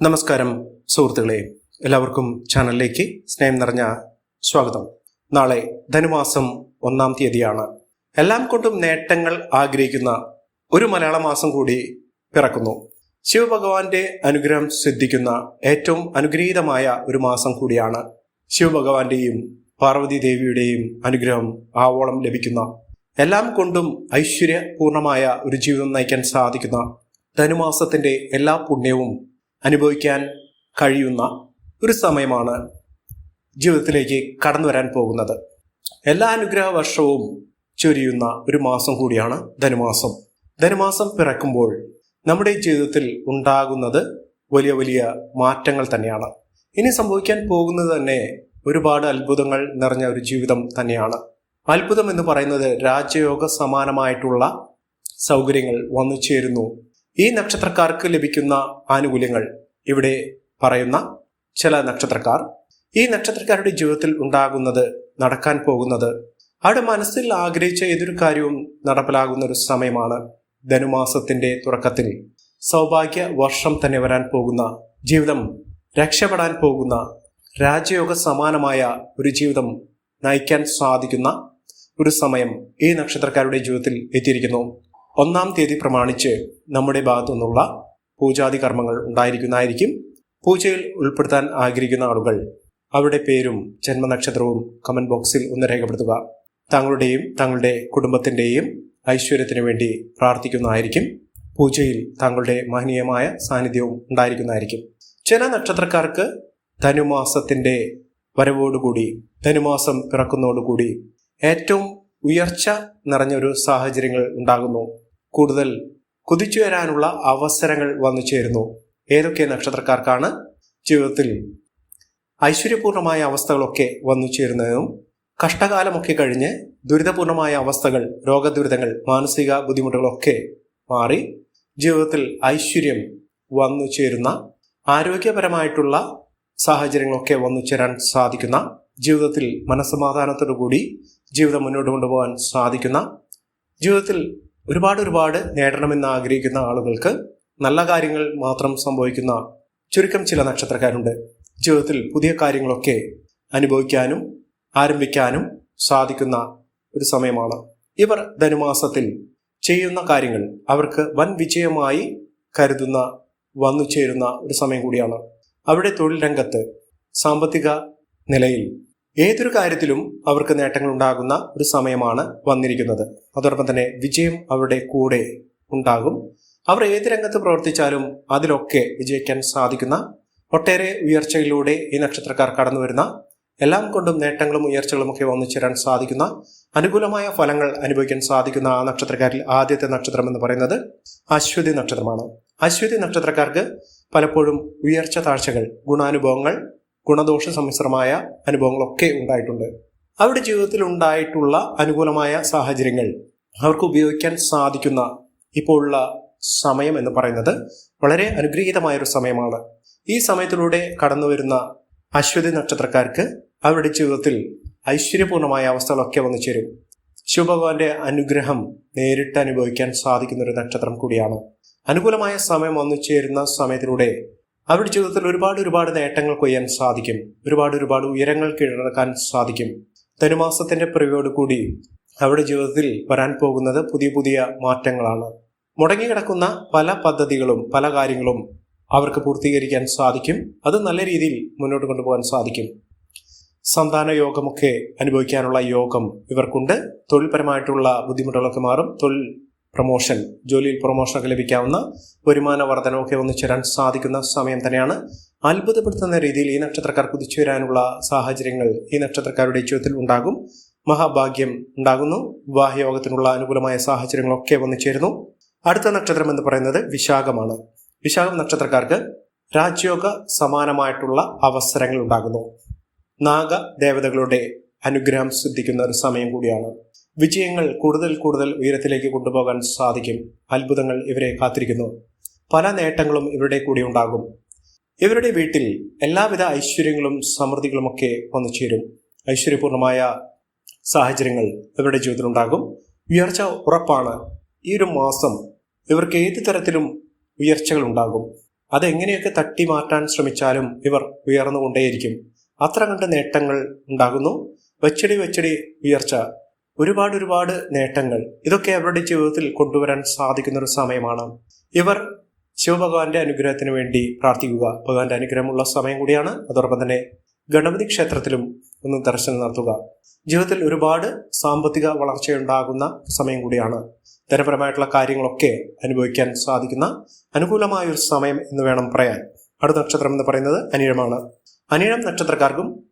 നമസ്കാരം സുഹൃത്തുക്കളെ. എല്ലാവർക്കും ചാനലിലേക്ക് സ്നേഹം നിറഞ്ഞ സ്വാഗതം. നാളെ ധനുമാസം ഒന്നാം തീയതിയാണ്. എല്ലാം കൊണ്ടും നേട്ടങ്ങൾ ആഗ്രഹിക്കുന്ന ഒരു മലയാള മാസം കൂടി പിറക്കുന്നു. ശിവഭഗവാന്റെ അനുഗ്രഹം സിദ്ധിക്കുന്ന ഏറ്റവും അനുഗ്രഹീതമായ ഒരു മാസം കൂടിയാണ് ശിവഭഗവാന്റെയും പാർവതി ദേവിയുടെയും അനുഗ്രഹം ആവോളം ലഭിക്കുന്ന എല്ലാം കൊണ്ടും ഐശ്വര്യപൂർണമായ ഒരു ജീവിതം നയിക്കാൻ സാധിക്കുന്ന ധനുമാസത്തിന്റെ എല്ലാ പുണ്യവും അനുഭവിക്കാൻ കഴിയുന്ന ഒരു സമയമാണ് ജീവിതത്തിലേക്ക് കടന്നു വരാൻ പോകുന്നത്. എല്ലാ അനുഗ്രഹ വർഷവും ചൊരിയുന്ന ഒരു മാസം കൂടിയാണ് ധനുമാസം. ധനുമാസം പിറക്കുമ്പോൾ നമ്മുടെ ജീവിതത്തിൽ ഉണ്ടാകുന്നത് വലിയ വലിയ മാറ്റങ്ങൾ തന്നെയാണ്. ഇനി സംഭവിക്കാൻ പോകുന്നത് തന്നെ ഒരുപാട് അത്ഭുതങ്ങൾ നിറഞ്ഞ ഒരു ജീവിതം തന്നെയാണ്. അത്ഭുതം എന്ന് പറയുന്നത് രാജയോഗ സമാനമായിട്ടുള്ള സൗകര്യങ്ങൾ വന്നു ചേരുന്നു ഈ നക്ഷത്രക്കാർക്ക് ലഭിക്കുന്ന ആനുകൂല്യങ്ങൾ ഇവിടെ പറയുന്ന ചില നക്ഷത്രക്കാർ. ഈ നക്ഷത്രക്കാരുടെ ജീവിതത്തിൽ ഉണ്ടാകുന്നത് നടക്കാൻ പോകുന്നത് അവരുടെ മനസ്സിൽ ആഗ്രഹിച്ച ഏതൊരു കാര്യവും നടപ്പിലാകുന്ന ഒരു സമയമാണ് ധനുമാസത്തിന്റെ തുടക്കത്തിൽ. സൗഭാഗ്യ വർഷം തന്നെ വരാൻ പോകുന്ന ജീവിതം രക്ഷപ്പെടാൻ പോകുന്ന രാജയോഗ സമാനമായ ഒരു ജീവിതം നയിക്കാൻ സാധിക്കുന്ന ഒരു സമയം ഈ നക്ഷത്രക്കാരുടെ ജീവിതത്തിൽ എത്തിയിരിക്കുന്നു. ഒന്നാം തീയതി പ്രമാണിച്ച് നമ്മുടെ ഭാഗത്തു നിന്നുള്ള പൂജാതി കർമ്മങ്ങൾ ഉണ്ടായിരിക്കുന്നതായിരിക്കും. പൂജയിൽ ഉൾപ്പെടുത്താൻ ആഗ്രഹിക്കുന്ന ആളുകൾ അവരുടെ പേരും ജന്മനക്ഷത്രവും കമന്റ് ബോക്സിൽ ഒന്ന് രേഖപ്പെടുത്തുക. താങ്കളുടെയും താങ്കളുടെ കുടുംബത്തിന്റെയും ഐശ്വര്യത്തിനു വേണ്ടി പ്രാർത്ഥിക്കുന്നതായിരിക്കും. പൂജയിൽ താങ്കളുടെ മഹനീയമായ സാന്നിധ്യവും ഉണ്ടായിരിക്കുന്നതായിരിക്കും. ചില നക്ഷത്രക്കാർക്ക് ധനുമാസത്തിന്റെ വരവോടുകൂടി ധനുമാസം പിറക്കുന്നതോടുകൂടി ഏറ്റവും ഉയർച്ച നിറഞ്ഞൊരു സാഹചര്യങ്ങൾ ഉണ്ടാകുന്നു. കൂടുതൽ കുതിച്ചു വരാനുള്ള അവസരങ്ങൾ വന്നു ചേരുന്നു. ഏതൊക്കെ നക്ഷത്രക്കാർക്കാണ് ജീവിതത്തിൽ ഐശ്വര്യപൂർണമായ അവസ്ഥകളൊക്കെ വന്നു ചേരുന്നതും കഷ്ടകാലമൊക്കെ കഴിഞ്ഞ് ദുരിതപൂർണമായ അവസ്ഥകൾ രോഗദുരിതങ്ങൾ മാനസിക ബുദ്ധിമുട്ടുകളൊക്കെ മാറി ജീവിതത്തിൽ ഐശ്വര്യം വന്നു ചേരുന്ന ആരോഗ്യപരമായിട്ടുള്ള സാഹചര്യങ്ങളൊക്കെ വന്നു ചേരാൻ സാധിക്കുന്ന ജീവിതത്തിൽ മനസ്സമാധാനത്തോടു കൂടി ജീവിതം മുന്നോട്ട് കൊണ്ടുപോകാൻ സാധിക്കുന്ന ജീവിതത്തിൽ ഒരുപാട് ഒരുപാട് നേടണമെന്ന് ആഗ്രഹിക്കുന്ന ആളുകൾക്ക് നല്ല കാര്യങ്ങൾ മാത്രം സംഭവിക്കുന്ന ചുരുക്കം ചില നക്ഷത്രക്കാരുണ്ട്. ജീവിതത്തിൽ പുതിയ കാര്യങ്ങളൊക്കെ അനുഭവിക്കാനും ആരംഭിക്കാനും സാധിക്കുന്ന ഒരു സമയമാണ്. ഇവർ ധനുമാസത്തിൽ ചെയ്യുന്ന കാര്യങ്ങൾ അവർക്ക് വൻ വിജയമായി കരുതുന്ന വന്നു ചേരുന്ന ഒരു സമയം കൂടിയാണ്. അവരുടെ തൊഴിൽ രംഗത്ത് സാമ്പത്തിക നിലയിൽ ഏതൊരു കാര്യത്തിലും അവർക്ക് നേട്ടങ്ങൾ ഉണ്ടാകുന്ന ഒരു സമയമാണ് വന്നിരിക്കുന്നത്. അതോടൊപ്പം തന്നെ വിജയം അവരുടെ കൂടെ ഉണ്ടാകും. അവർ ഏത് രംഗത്ത് പ്രവർത്തിച്ചാലും അതിലൊക്കെ വിജയിക്കാൻ സാധിക്കുന്ന ഒട്ടേറെ ഉയർച്ചയിലൂടെ ഈ നക്ഷത്രക്കാർ കടന്നു വരുന്ന എല്ലാം കൊണ്ടും നേട്ടങ്ങളും ഉയർച്ചകളും ഒക്കെ വന്നു ചേരാൻ സാധിക്കുന്ന അനുകൂലമായ ഫലങ്ങൾ അനുഭവിക്കാൻ സാധിക്കുന്ന ആ നക്ഷത്രക്കാരിൽ ആദ്യത്തെ നക്ഷത്രം എന്ന് പറയുന്നത് അശ്വതി നക്ഷത്രമാണ്. അശ്വതി നക്ഷത്രക്കാർക്ക് പലപ്പോഴും ഉയർച്ച താഴ്ചകൾ ഗുണാനുഭവങ്ങൾ ഗുണദോഷ സമ്മിശ്രമായ അനുഭവങ്ങളൊക്കെ ഉണ്ടായിട്ടുണ്ട്. അവരുടെ ജീവിതത്തിൽ ഉണ്ടായിട്ടുള്ള അനുകൂലമായ സാഹചര്യങ്ങൾ അവർക്ക് ഉപയോഗിക്കാൻ സാധിക്കുന്ന ഇപ്പോഴുള്ള സമയം എന്ന് പറയുന്നത് വളരെ അനുഗ്രഹീതമായ ഒരു സമയമാണ്. ഈ സമയത്തിലൂടെ കടന്നു വരുന്ന അശ്വതി നക്ഷത്രക്കാർക്ക് അവരുടെ ജീവിതത്തിൽ ഐശ്വര്യപൂർണമായ അവസ്ഥകളൊക്കെ വന്നു ചേരും. ശിവഭഗവാന്റെ അനുഗ്രഹം നേരിട്ട് അനുഭവിക്കാൻ സാധിക്കുന്ന ഒരു നക്ഷത്രം കൂടിയാണ്. അനുകൂലമായ സമയം വന്നു ചേരുന്ന സമയത്തിലൂടെ അവരുടെ ജീവിതത്തിൽ ഒരുപാട് ഒരുപാട് നേട്ടങ്ങൾ കൊയ്യാൻ സാധിക്കും. ഒരുപാട് ഒരുപാട് ഉയരങ്ങൾ കീഴടക്കാൻ സാധിക്കും. ധനുമാസത്തിന്റെ പിറവിയോട് കൂടി അവരുടെ ജീവിതത്തിൽ വരാൻ പോകുന്നത് പുതിയ പുതിയ മാറ്റങ്ങളാണ്. മുടങ്ങിക്കിടക്കുന്ന പല പദ്ധതികളും പല കാര്യങ്ങളും അവർക്ക് പൂർത്തീകരിക്കാൻ സാധിക്കും. അത് നല്ല രീതിയിൽ മുന്നോട്ട് കൊണ്ടുപോകാൻ സാധിക്കും. സന്താന യോഗമൊക്കെ അനുഭവിക്കാനുള്ള യോഗം ഇവർക്കുണ്ട്. തൊഴിൽപരമായിട്ടുള്ള ബുദ്ധിമുട്ടുകളൊക്കെ മാറും. തൊഴിൽ പ്രൊമോഷൻ ജോലിയിൽ പ്രൊമോഷനൊക്കെ ലഭിക്കാവുന്ന വരുമാന വർധനമൊക്കെ ഒന്നിച്ചേരാൻ ചേരാൻ സാധിക്കുന്ന സമയം തന്നെയാണ്. അത്ഭുതപ്പെടുത്തുന്ന രീതിയിൽ ഈ നക്ഷത്രക്കാർ കുതിച്ചു വരാനുള്ള സാഹചര്യങ്ങൾ ഈ നക്ഷത്രക്കാരുടെ ജീവിതത്തിൽ ഉണ്ടാകും. മഹാഭാഗ്യം ഉണ്ടാകുന്നു. വിവാഹയോഗത്തിനുള്ള അനുകൂലമായ സാഹചര്യങ്ങളൊക്കെ വന്നു ചേരുന്നു. അടുത്ത നക്ഷത്രം എന്ന് പറയുന്നത് വിശാഖമാണ്. വിശാഖം നക്ഷത്രക്കാർക്ക് രാജ്യോഗ സമാനമായിട്ടുള്ള അവസരങ്ങൾ ഉണ്ടാകുന്നു. നാഗ ദേവതകളുടെ അനുഗ്രഹം സിദ്ധിക്കുന്ന ഒരു സമയം കൂടിയാണ്. വിജയങ്ങൾ കൂടുതൽ കൂടുതൽ ഉയരത്തിലേക്ക് കൊണ്ടുപോകാൻ സാധിക്കും. അത്ഭുതങ്ങൾ ഇവരെ കാത്തിരിക്കുന്നു. പല നേട്ടങ്ങളും ഇവരുടെ കൂടി ഉണ്ടാകും. ഇവരുടെ വീട്ടിൽ എല്ലാവിധ ഐശ്വര്യങ്ങളും സമൃദ്ധികളുമൊക്കെ വന്നു ചേരും. ഐശ്വര്യപൂർണമായ സാഹചര്യങ്ങൾ ഇവരുടെ ജീവിതത്തിൽ ഉണ്ടാകും. ഉയർച്ച ഉറപ്പാണ്. ഈ ഒരു മാസം ഇവർക്ക് ഏത് തരത്തിലും ഉയർച്ചകൾ ഉണ്ടാകും. അതെങ്ങനെയൊക്കെ തട്ടി മാറ്റാൻ ശ്രമിച്ചാലും ഇവർ ഉയർന്നുകൊണ്ടേയിരിക്കും. അത്ര കണ്ട് നേട്ടങ്ങൾ ഉണ്ടാകുന്നു. വെച്ചടി വെച്ചടി ഉയർച്ച ഒരുപാട് ഒരുപാട് നേട്ടങ്ങൾ ഇതൊക്കെ അവരുടെ ജീവിതത്തിൽ കൊണ്ടുവരാൻ സാധിക്കുന്ന ഒരു സമയമാണ്. ഇവർ ശിവഭഗവാന്റെ അനുഗ്രഹത്തിന് വേണ്ടി പ്രാർത്ഥിക്കുക. ഭഗവാന്റെ അനുഗ്രഹമുള്ള സമയം കൂടിയാണ്. അതോടൊപ്പം തന്നെ ഗണപതി ക്ഷേത്രത്തിലും ഒന്ന് ദർശനം നടത്തുക. ജീവിതത്തിൽ ഒരുപാട് സാമ്പത്തിക വളർച്ചയുണ്ടാകുന്ന സമയം കൂടിയാണ്. ധനപരമായിട്ടുള്ള കാര്യങ്ങളൊക്കെ അനുഭവിക്കാൻ സാധിക്കുന്ന അനുകൂലമായ ഒരു സമയം എന്ന് വേണം പറയാൻ. അടുത്ത നക്ഷത്രം എന്ന് പറയുന്നത് അനിഴമാണ്. അനിഴം നക്ഷത്രക്കാർക്കും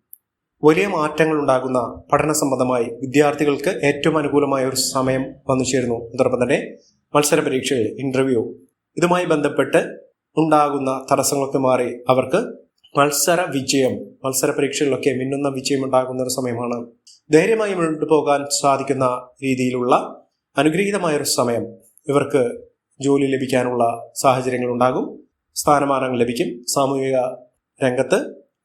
വലിയ മാറ്റങ്ങൾ ഉണ്ടാകുന്ന പഠന സംബന്ധമായി വിദ്യാർത്ഥികൾക്ക് ഏറ്റവും അനുകൂലമായ ഒരു സമയം വന്നു ചേരുന്നു. അതോടൊപ്പം തന്നെ മത്സര പരീക്ഷകൾ ഇന്റർവ്യൂ ഇതുമായി ബന്ധപ്പെട്ട് ഉണ്ടാകുന്ന തടസ്സങ്ങളൊക്കെ മാറി അവർക്ക് മത്സര വിജയം മത്സര പരീക്ഷകളിലൊക്കെ മിന്നുന്ന വിജയം ഉണ്ടാകുന്ന ഒരു സമയമാണ്. ധൈര്യമായി മുന്നോട്ട് പോകാൻ സാധിക്കുന്ന രീതിയിലുള്ള അനുഗ്രഹീതമായ ഒരു സമയം ഇവർക്ക് ജോലി ലഭിക്കാനുള്ള സാഹചര്യങ്ങൾ ഉണ്ടാകും സ്ഥാനമാനങ്ങൾ ലഭിക്കും. സാമൂഹിക രംഗത്ത്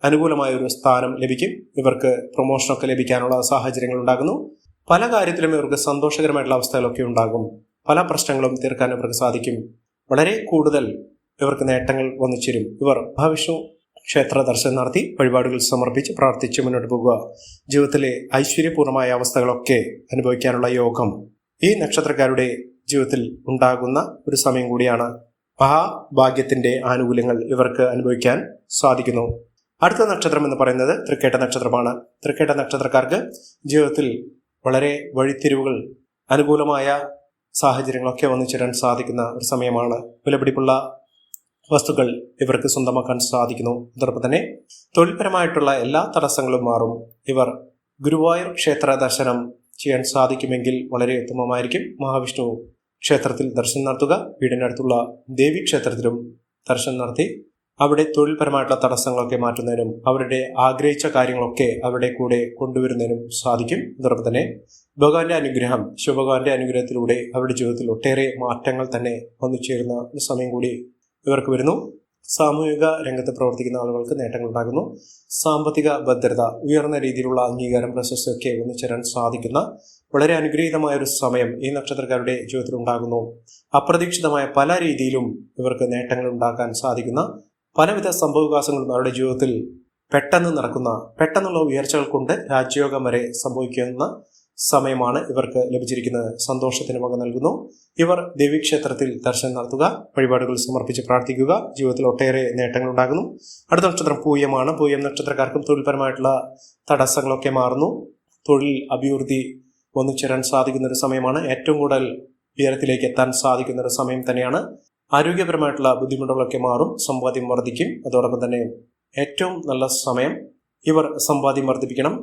അനുകൂലമായ ഒരു സ്ഥാനം ലഭിക്കും. ഇവർക്ക് പ്രൊമോഷനൊക്കെ ലഭിക്കാനുള്ള സാഹചര്യങ്ങൾ ഉണ്ടാകുന്നു പല കാര്യത്തിലും ഇവർക്ക് സന്തോഷകരമായിട്ടുള്ള അവസ്ഥകളൊക്കെ ഉണ്ടാകും. പല പ്രശ്നങ്ങളും തീർക്കാൻ ഇവർക്ക് സാധിക്കും. വളരെ കൂടുതൽ ഇവർക്ക് നേട്ടങ്ങൾ വന്നു ചേരും ഇവർ മഹാവിഷ്ണു ക്ഷേത്ര ദർശനം നടത്തി വഴിപാടുകൾ സമർപ്പിച്ച് പ്രാർത്ഥിച്ച് മുന്നോട്ട് പോകുക. ജീവിതത്തിലെ ഐശ്വര്യപൂർണമായ അവസ്ഥകളൊക്കെ അനുഭവിക്കാനുള്ള യോഗം ഈ നക്ഷത്രക്കാരുടെ ജീവിതത്തിൽ ഉണ്ടാകുന്ന ഒരു സമയം കൂടിയാണ്. മഹാഭാഗ്യത്തിന്റെ ആനുകൂല്യങ്ങൾ ഇവർക്ക് അനുഭവിക്കാൻ സാധിക്കുന്നു. അടുത്ത നക്ഷത്രം എന്ന് പറയുന്നത് തൃക്കേട്ട നക്ഷത്രമാണ്. തൃക്കേട്ട നക്ഷത്രക്കാർക്ക് ജീവിതത്തിൽ വളരെ വഴിത്തിരിവുകൾ അനുകൂലമായ സാഹചര്യങ്ങളൊക്കെ വന്നു ചേരാൻ സാധിക്കുന്ന ഒരു സമയമാണ്. വിലപിടിപ്പുള്ള വസ്തുക്കൾ ഇവർക്ക് സ്വന്തമാക്കാൻ സാധിക്കുന്നു. അതോടൊപ്പം തന്നെ തൊഴിൽപരമായിട്ടുള്ള എല്ലാ തടസ്സങ്ങളും മാറും. ഇവർ ഗുരുവായൂർ ക്ഷേത്ര ദർശനം ചെയ്യാൻ സാധിക്കുമെങ്കിൽ വളരെ ഉത്തമമായിരിക്കും. മഹാവിഷ്ണു ക്ഷേത്രത്തിൽ ദർശനം നടത്തുക വീടിനടുത്തുള്ള ദേവി ക്ഷേത്രത്തിലും ദർശനം നടത്തി അവിടെ തൊഴിൽപരമായിട്ടുള്ള തടസ്സങ്ങളൊക്കെ മാറ്റുന്നതിനും അവരുടെ ആഗ്രഹിച്ച കാര്യങ്ങളൊക്കെ അവരുടെ കൂടെ കൊണ്ടുവരുന്നതിനും സാധിക്കും. അതോടൊപ്പം തന്നെ ഭഗവാന്റെ അനുഗ്രഹം ശിവഭഗവാന്റെ അനുഗ്രഹത്തിലൂടെ അവരുടെ ജീവിതത്തിൽ ഒട്ടേറെ മാറ്റങ്ങൾ തന്നെ വന്നു ചേരുന്ന സമയം കൂടി ഇവർക്ക് വരുന്നു. സാമൂഹിക രംഗത്ത് പ്രവർത്തിക്കുന്ന ആളുകൾക്ക് നേട്ടങ്ങൾ ഉണ്ടാകുന്നു. സാമ്പത്തിക ഭദ്രത ഉയർന്ന രീതിയിലുള്ള അംഗീകാരം പ്രശസ്തിയൊക്കെ ഒന്നിച്ചേരാൻ സാധിക്കുന്ന വളരെ അനുഗ്രഹീതമായ ഒരു സമയം ഈ നക്ഷത്രക്കാരുടെ ജീവിതത്തിൽ ഉണ്ടാകുന്നു. അപ്രതീക്ഷിതമായ പല രീതിയിലും ഇവർക്ക് നേട്ടങ്ങൾ ഉണ്ടാക്കാൻ സാധിക്കുന്ന പലവിധ സംഭവവികാസങ്ങളും അവരുടെ ജീവിതത്തിൽ പെട്ടെന്ന് നടക്കുന്ന പെട്ടെന്നുള്ള ഉയർച്ചകൾ കൊണ്ട് രാജ്യയോഗം വരെ സംഭവിക്കുന്ന സമയമാണ് ഇവർക്ക് ലഭിച്ചിരിക്കുന്നത്. സന്തോഷത്തിന് വക നൽകുന്നു. ഇവർ ദേവീക്ഷേത്രത്തിൽ ദർശനം നടത്തുക വഴിപാടുകൾ സമർപ്പിച്ച് പ്രാർത്ഥിക്കുക ജീവിതത്തിൽ ഒട്ടേറെ നേട്ടങ്ങൾ ഉണ്ടാകുന്നു. അടുത്ത നക്ഷത്രം പൂയമാണ്. പൂയം നക്ഷത്രക്കാർക്കും തൊഴിൽപരമായിട്ടുള്ള തടസ്സങ്ങളൊക്കെ മാറുന്നു. തൊഴിൽ അഭിവൃദ്ധി ഒന്നിച്ചേരാൻ സാധിക്കുന്ന ഒരു സമയമാണ്. ഏറ്റവും കൂടുതൽ ഉയരത്തിലേക്ക് എത്താൻ സാധിക്കുന്ന ഒരു സമയം തന്നെയാണ്. ആരോഗ്യപരമായിട്ടുള്ള ബുദ്ധിമുട്ടുകളൊക്കെ മാറും സമ്പാദ്യം വർദ്ധിക്കും. അതോടൊപ്പം തന്നെ ഏറ്റവും നല്ല സമയം ഇവർ സമ്പാദ്യം വർദ്ധിപ്പിക്കണം.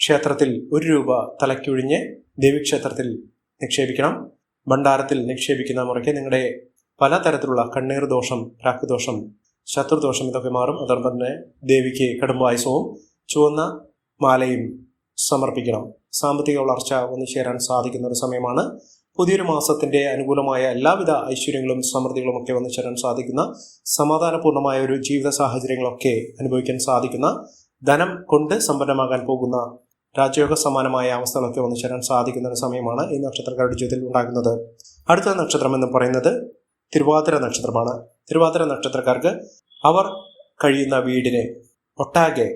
ക്ഷേത്രത്തിൽ ഒരു രൂപ തലക്കൊഴിഞ്ഞ് ദേവിക്ഷേത്രത്തിൽ നിക്ഷേപിക്കണം. ഭണ്ഡാരത്തിൽ നിക്ഷേപിക്കുന്ന മുറയ്ക്ക് നിങ്ങളുടെ പലതരത്തിലുള്ള കണ്ണീർ ദോഷം രാക്കുദോഷം ശത്രുദോഷം ഇതൊക്കെ മാറും. അതോടൊപ്പം തന്നെ ദേവിക്ക് കടുംബായസവും ചുവന്ന മാലയും സമർപ്പിക്കണം. സാമ്പത്തിക വളർച്ച ഒന്നു ചേരാൻ സാധിക്കുന്ന ഒരു സമയമാണ്. പുതിയൊരു മാസത്തിന്റെ അനുകൂലമായ എല്ലാവിധ ഐശ്വര്യങ്ങളും സമൃദ്ധികളും ഒക്കെ വന്നു ചേരാൻ സാധിക്കുന്ന സമാധാനപൂർണമായ ഒരു ജീവിത സാഹചര്യങ്ങളൊക്കെ അനുഭവിക്കാൻ സാധിക്കുന്ന ധനം കൊണ്ട് സമ്പന്നമാകാൻ പോകുന്ന രാജയോഗ സമാനമായ അവസ്ഥകളൊക്കെ വന്നു ചേരാൻ സാധിക്കുന്ന ഒരു സമയമാണ് ഈ നക്ഷത്രക്കാരുടെ ജീവിതത്തിൽ ഉണ്ടാകുന്നത്. അടുത്ത നക്ഷത്രം എന്ന് പറയുന്നത് തിരുവാതിര നക്ഷത്രമാണ്. തിരുവാതിര നക്ഷത്രക്കാർക്ക് അവർ കഴിയുന്ന വീടിനെ ഒട്ടാകെ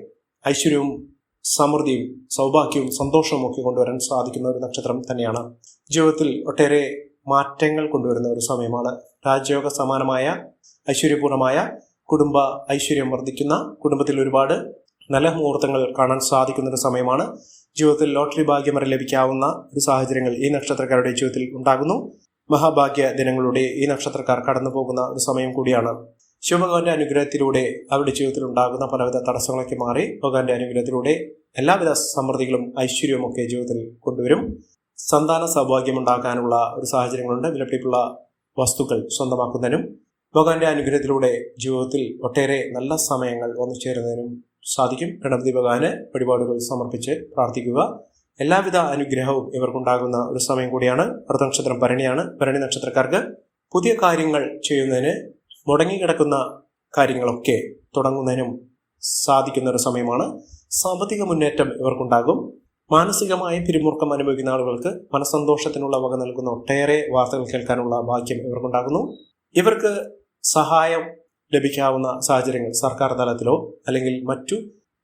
ഐശ്വര്യവും സമൃദ്ധിയും സൗഭാഗ്യവും സന്തോഷവും ഒക്കെ കൊണ്ടുവരാൻ സാധിക്കുന്ന ഒരു നക്ഷത്രം തന്നെയാണ്. ജീവിതത്തിൽ ഒട്ടേറെ മാറ്റങ്ങൾ കൊണ്ടുവരുന്ന ഒരു സമയമാണ്. രാജയോഗ സമാനമായ ഐശ്വര്യപൂർണമായ കുടുംബ ഐശ്വര്യം വർദ്ധിക്കുന്ന കുടുംബത്തിൽ ഒരുപാട് നല്ല മുഹൂർത്തങ്ങൾ കാണാൻ സാധിക്കുന്ന ഒരു സമയമാണ്. ജീവിതത്തിൽ ലോട്ടറി ഭാഗ്യം വരെ ലഭിക്കാവുന്ന ഒരു സാഹചര്യങ്ങൾ ഈ നക്ഷത്രക്കാരുടെ ജീവിതത്തിൽ ഉണ്ടാകുന്നു. മഹാഭാഗ്യ ദിനങ്ങളുടെ ഈ നക്ഷത്രക്കാർ കടന്നു പോകുന്ന ഒരു സമയം കൂടിയാണ്. ശിവഭഗവാന്റെ അനുഗ്രഹത്തിലൂടെ അവരുടെ ജീവിതത്തിൽ ഉണ്ടാകുന്ന പലവിധ തടസ്സങ്ങളൊക്കെ മാറി ഭഗവാന്റെ അനുഗ്രഹത്തിലൂടെ എല്ലാവിധ സമൃദ്ധികളും ഐശ്വര്യവും ഒക്കെ ജീവിതത്തിൽ കൊണ്ടുവരും. സന്താന സൗഭാഗ്യം ഉണ്ടാക്കാനുള്ള ഒരു സാഹചര്യങ്ങളുണ്ട്. വിലപിടിപ്പുള്ള വസ്തുക്കൾ സ്വന്തമാക്കുന്നതിനും ഭഗവാന്റെ അനുഗ്രഹത്തിലൂടെ ജീവിതത്തിൽ ഒട്ടേറെ നല്ല സമയങ്ങൾ വന്നു ചേരുന്നതിനും സാധിക്കും. ഗണപതി ഭഗവാന് വഴിപാടുകൾ സമർപ്പിച്ച് പ്രാർത്ഥിക്കുക. എല്ലാവിധ അനുഗ്രഹവും ഇവർക്കുണ്ടാകുന്ന ഒരു സമയം കൂടിയാണ്. അടുത്ത നക്ഷത്രം ഭരണിയാണ്. ഭരണി നക്ഷത്രക്കാർക്ക് പുതിയ കാര്യങ്ങൾ ചെയ്യുന്നതിന് മുടങ്ങിക്കിടക്കുന്ന കാര്യങ്ങളൊക്കെ തുടങ്ങുന്നതിനും സാധിക്കുന്ന ഒരു സമയമാണ്. സാമ്പത്തിക മുന്നേറ്റം ഇവർക്കുണ്ടാകും. മാനസികമായ പിരിമുറുക്കം അനുഭവിക്കുന്ന ആളുകൾക്ക് മനസ്സന്തോഷത്തിനുള്ള വക നൽകുന്ന ഒട്ടേറെ വാർത്തകൾ കേൾക്കാനുള്ള ഭാഗ്യം ഇവർക്കുണ്ടാകുന്നു. ഇവർക്ക് സഹായം ലഭിക്കാവുന്ന സാഹചര്യങ്ങൾ സർക്കാർ തലത്തിലോ അല്ലെങ്കിൽ മറ്റു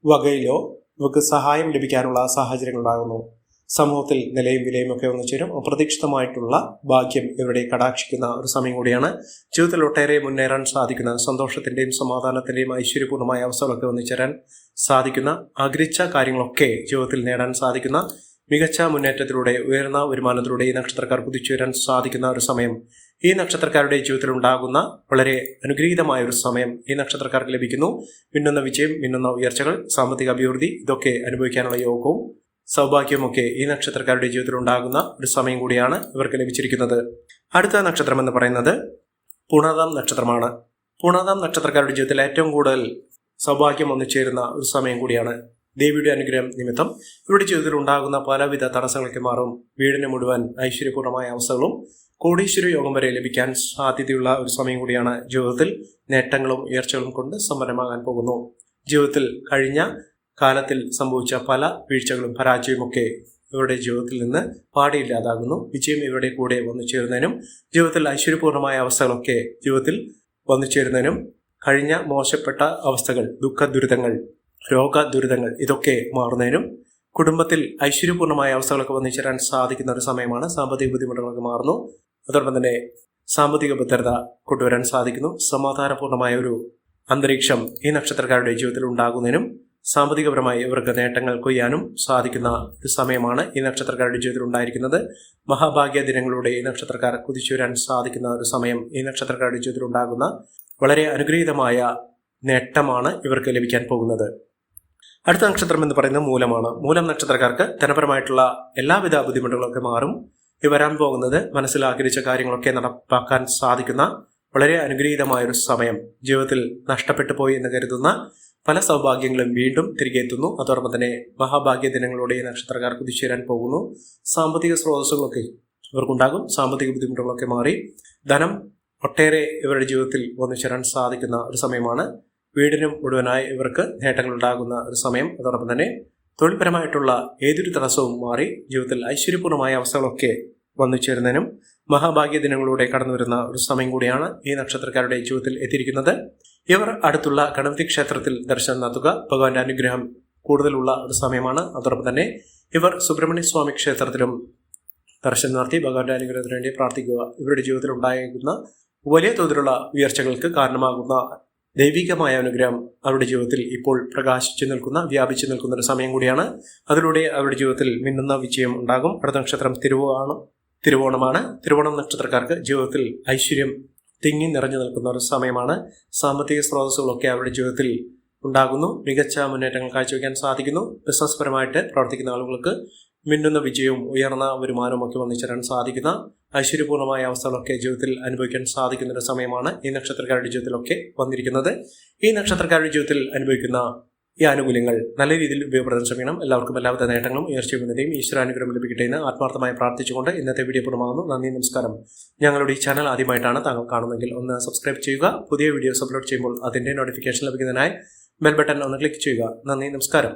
വകയിലോ ഇവർക്ക് സഹായം ലഭിക്കാനുള്ള സാഹചര്യങ്ങൾ ഉണ്ടാകുന്നു. സമൂഹത്തിൽ നിലയും വിലയും ഒക്കെ ഒന്ന് ചേരും. അപ്രതീക്ഷിതമായിട്ടുള്ള ഭാഗ്യം ഇവരുടെ കടാക്ഷിക്കുന്ന ഒരു സമയം കൂടിയാണ്. ജീവിതത്തിൽ ഒട്ടേറെ മുന്നേറാൻ സാധിക്കുന്ന സന്തോഷത്തിന്റെയും സമാധാനത്തിന്റെയും ഐശ്വര്യപൂർണമായ അവസ്ഥകളൊക്കെ ഒന്നിച്ചേരാൻ സാധിക്കുന്ന ആഗ്രഹിച്ച കാര്യങ്ങളൊക്കെ ജീവിതത്തിൽ നേടാൻ സാധിക്കുന്ന മികച്ച മുന്നേറ്റത്തിലൂടെ ഉയർന്ന വരുമാനത്തിലൂടെ ഈ നക്ഷത്രക്കാർ കുതിച്ചുയരാൻ സാധിക്കുന്ന ഒരു സമയം ഈ നക്ഷത്രക്കാരുടെ ജീവിതത്തിൽ ഉണ്ടാകുന്ന വളരെ അനുഗ്രഹീതമായ ഒരു സമയം ഈ നക്ഷത്രക്കാർക്ക് ലഭിക്കുന്നു. മിന്നുന്ന വിജയം മിന്നുന്ന ഉയർച്ചകൾ സാമ്പത്തിക അഭിവൃദ്ധി ഇതൊക്കെ അനുഭവിക്കാനുള്ള യോഗവും സൗഭാഗ്യമൊക്കെ ഈ നക്ഷത്രക്കാരുടെ ജീവിതത്തിൽ ഉണ്ടാകുന്ന ഒരു സമയം കൂടിയാണ് ഇവർക്ക് ലഭിച്ചിരിക്കുന്നത്. അടുത്ത നക്ഷത്രം എന്ന് പറയുന്നത് പുണതാം നക്ഷത്രമാണ്. പുണതാം നക്ഷത്രക്കാരുടെ ജീവിതത്തിൽ ഏറ്റവും കൂടുതൽ സൗഭാഗ്യം ഒന്നിച്ചേരുന്ന ഒരു സമയം കൂടിയാണ് ദേവിയുടെ അനുഗ്രഹം നിമിത്തം. ഇവരുടെ ജീവിതത്തിൽ ഉണ്ടാകുന്ന പലവിധ തടസ്സങ്ങൾക്ക് മാറും. വീടിന് മുഴുവൻ ഐശ്വര്യപൂർണമായ അവസ്ഥകളും കോടീശ്വര യോഗം വരെ ലഭിക്കാൻ സാധ്യതയുള്ള ഒരു സമയം കൂടിയാണ് ജീവിതത്തിൽ നേട്ടങ്ങളും ഉയർച്ചകളും കൊണ്ട് സമ്പന്നമാകാൻ പോകുന്നു. ജീവിതത്തിൽ കഴിഞ്ഞ കാലത്തിൽ സംഭവിച്ച പല വീഴ്ചകളും പരാജയവുമൊക്കെ ഇവരുടെ ജീവിതത്തിൽ നിന്ന് പാടിയില്ലാതാകുന്നു. വിജയം ഇവരുടെ കൂടെ വന്നു ചേരുന്നതിനും ജീവിതത്തിൽ ഐശ്വര്യപൂർണമായ അവസ്ഥകളൊക്കെ ജീവിതത്തിൽ വന്നു ചേരുന്നതിനും കഴിഞ്ഞ മോശപ്പെട്ട അവസ്ഥകൾ ദുഃഖ ദുരിതങ്ങൾ രോഗ ദുരിതങ്ങൾ ഇതൊക്കെ മാറുന്നതിനും കുടുംബത്തിൽ ഐശ്വര്യപൂർണമായ അവസ്ഥകളൊക്കെ വന്നു ചേരാൻ സാധിക്കുന്ന ഒരു സമയമാണ് സാമ്പത്തിക ബുദ്ധിമുട്ടുകളൊക്കെ മാറുന്നു. അതോടൊപ്പം തന്നെ സാമ്പത്തിക ഭദ്രത കൊണ്ടുവരാൻ സാധിക്കുന്നു. സമാധാനപൂർണമായ ഒരു അന്തരീക്ഷം ഈ നക്ഷത്രക്കാരുടെ ജീവിതത്തിൽ ഉണ്ടാകുന്നതിനും സാമ്പത്തികപരമായി ഇവർക്ക് നേട്ടങ്ങൾ കൊയ്യാനും സാധിക്കുന്ന ഒരു സമയമാണ് ഈ നക്ഷത്രക്കാരുടെ ജീവിതത്തിൽ ഉണ്ടായിരിക്കുന്നത്. മഹാഭാഗ്യ ദിനങ്ങളുടെ ഈ നക്ഷത്രക്കാർ കുതിച്ചുവരാൻ സാധിക്കുന്ന ഒരു സമയം ഈ നക്ഷത്രക്കാരുടെ ജീവിതത്തിൽ ഉണ്ടാകുന്ന വളരെ അനുഗ്രഹീതമായ നേട്ടമാണ് ഇവർക്ക് ലഭിക്കാൻ പോകുന്നത്. അടുത്ത നക്ഷത്രം എന്ന് പറയുന്നത് മൂലമാണ്. മൂലം നക്ഷത്രക്കാർക്ക് ധനപരമായിട്ടുള്ള എല്ലാവിധ ബുദ്ധിമുട്ടുകളൊക്കെ മാറും. ഈ വരാൻ പോകുന്നത് മനസ്സിൽ ആഗ്രഹിച്ച കാര്യങ്ങളൊക്കെ നടപ്പാക്കാൻ സാധിക്കുന്ന വളരെ അനുഗ്രഹീതമായ ഒരു സമയം. ജീവിതത്തിൽ നഷ്ടപ്പെട്ടു പോയി എന്ന് കരുതുന്ന പല സൗഭാഗ്യങ്ങളും വീണ്ടും തിരികെ എത്തുന്നു അതോടൊപ്പം തന്നെ മഹാഭാഗ്യ ദിനങ്ങളോടെ നക്ഷത്രക്കാർ കുതിച്ചേരാൻ പോകുന്നു. സാമ്പത്തിക സ്രോതസ്സുകളൊക്കെ ഇവർക്കുണ്ടാകും. സാമ്പത്തിക ബുദ്ധിമുട്ടുകളൊക്കെ മാറി. ധനം ഒട്ടേറെ ഇവരുടെ ജീവിതത്തിൽ വന്നു ചേരാൻ സാധിക്കുന്ന ഒരു സമയമാണ്. വീടിനും മുഴുവനായി ഇവർക്ക് നേട്ടങ്ങൾ ഉണ്ടാകുന്ന ഒരു സമയം. അതോടൊപ്പം തന്നെ തൊഴിൽപരമായിട്ടുള്ള ഏതൊരു തടസ്സവും മാറി ജീവിതത്തിൽ ഐശ്വര്യപൂർണമായ അവസ്ഥകളൊക്കെ വന്നു ചേരുന്നതിനും മഹാഭാഗ്യ ദിനങ്ങളിലൂടെ കടന്നു വരുന്ന ഒരു സമയം കൂടിയാണ് ഈ നക്ഷത്രക്കാരുടെ ജീവിതത്തിൽ എത്തിയിരിക്കുന്നത്. ഇവർ അടുത്തുള്ള ഗണപതി ക്ഷേത്രത്തിൽ ദർശനം നടത്തുക. ഭഗവാന്റെ അനുഗ്രഹം കൂടുതലുള്ള ഒരു സമയമാണ്. അതോടൊപ്പം തന്നെ ഇവർ സുബ്രഹ്മണ്യ സ്വാമി ക്ഷേത്രത്തിലും ദർശനം നടത്തി ഭഗവാന്റെ അനുഗ്രഹത്തിന് വേണ്ടി പ്രാർത്ഥിക്കുക. ഇവരുടെ ജീവിതത്തിൽ ഉണ്ടായിരിക്കുന്ന വലിയ തോതിലുള്ള ഉയർച്ചകൾക്ക് കാരണമാകുന്ന ദൈവികമായ അനുഗ്രഹം അവരുടെ ജീവിതത്തിൽ ഇപ്പോൾ പ്രകാശിച്ചു നിൽക്കുന്ന വ്യാപിച്ചു നിൽക്കുന്ന ഒരു സമയം കൂടിയാണ്. അതിലൂടെ അവരുടെ ജീവിതത്തിൽ മിന്നുന്ന വിജയം ഉണ്ടാകും. അടുത്ത നക്ഷത്രം തിരുവോണം തിരുവോണമാണ്. തിരുവോണം നക്ഷത്രക്കാർക്ക് ജീവിതത്തിൽ ഐശ്വര്യം തിങ്ങി നിറഞ്ഞു നിൽക്കുന്ന ഒരു സമയമാണ്. സാമ്പത്തിക സ്രോതസ്സുകളൊക്കെ അവരുടെ ജീവിതത്തിൽ ഉണ്ടാകുന്നു. മികച്ച മുന്നേറ്റങ്ങൾ കാഴ്ചവെക്കാൻ സാധിക്കുന്നു. ബിസിനസ് പരമായിട്ട് പ്രവർത്തിക്കുന്ന ആളുകൾക്ക് മിന്നുന്ന വിജയവും ഉയർന്ന വരുമാനവും ഒക്കെ വന്നിച്ചേരാൻ സാധിക്കുന്ന ഐശ്വര്യപൂർണമായ അവസ്ഥകളൊക്കെ ജീവിതത്തിൽ അനുഭവിക്കാൻ സാധിക്കുന്ന ഒരു സമയമാണ് ഈ നക്ഷത്രക്കാരുടെ ജീവിതത്തിലൊക്കെ വന്നിരിക്കുന്നത്. ഈ നക്ഷത്രക്കാരുടെ ജീവിതത്തിൽ അനുഭവിക്കുന്ന ഈ ആനുകൂല്യങ്ങൾ നല്ല രീതിയിൽ ഉപയോഗപ്പെടുത്താൻ ശ്രമിക്കണം. എല്ലാവർക്കും എല്ലാവിധ നേട്ടങ്ങളും ഉയർച്ചയും ഉന്നതിയും ഈശ്വരാനുഗ്രഹം ലഭിക്കട്ടെ എന്ന് ആത്മാർത്ഥമായി പ്രാർത്ഥിച്ചുകൊണ്ട് ഇന്നത്തെ വീഡിയോ പൂർണമാകുന്നു. നന്ദി നമസ്കാരം. ഞങ്ങളുടെ ഈ ചാനൽ ആദ്യമായിട്ടാണ് താങ്കൾ കാണുന്നതെങ്കിൽ ഒന്ന് സബ്സ്ക്രൈബ് ചെയ്യുക. പുതിയ വീഡിയോസ് അപ്ലോഡ് ചെയ്യുമ്പോൾ അതിന്റെ നോട്ടിഫിക്കേഷൻ ലഭിക്കുന്നതിനായി ബെൽ ബട്ടൺ ഒന്ന് ക്ലിക്ക് ചെയ്യുക. നന്ദി നമസ്കാരം.